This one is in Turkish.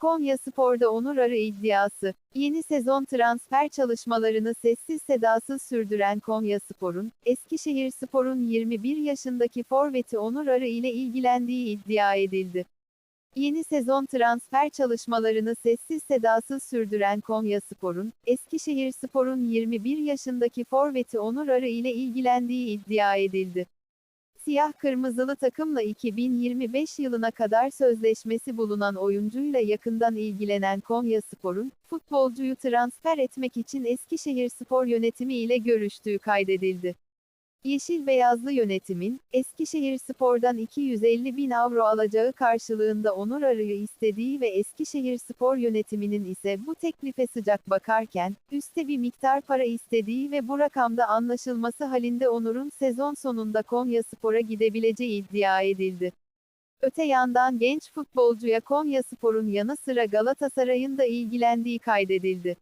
Konya Spor'da Onur Arı iddiası. Yeni sezon transfer çalışmalarını sessiz sedasız sürdüren Konya Spor'un, Eskişehir Spor'un 21 yaşındaki forveti Onur Arı ile ilgilendiği iddia edildi. Yeni sezon transfer çalışmalarını sessiz sedasız sürdüren Konya Spor'un, Eskişehir Spor'un 21 yaşındaki forveti Onur Arı ile ilgilendiği iddia edildi. Siyah kırmızılı takımla 2025 yılına kadar sözleşmesi bulunan oyuncuyla yakından ilgilenen Konya Spor'un, futbolcuyu transfer etmek için Eskişehir Spor yönetimi ile görüştüğü kaydedildi. Yeşil Beyazlı yönetimin, Eskişehir Spor'dan 250 bin avro alacağı karşılığında Onur Arı'yı istediği ve Eskişehir Spor yönetiminin ise bu teklife sıcak bakarken, üste bir miktar para istediği ve bu rakamda anlaşılması halinde Onur'un sezon sonunda Konya Spor'a gidebileceği iddia edildi. Öte yandan genç futbolcuya Konya Spor'un yanı sıra Galatasaray'ın da ilgilendiği kaydedildi.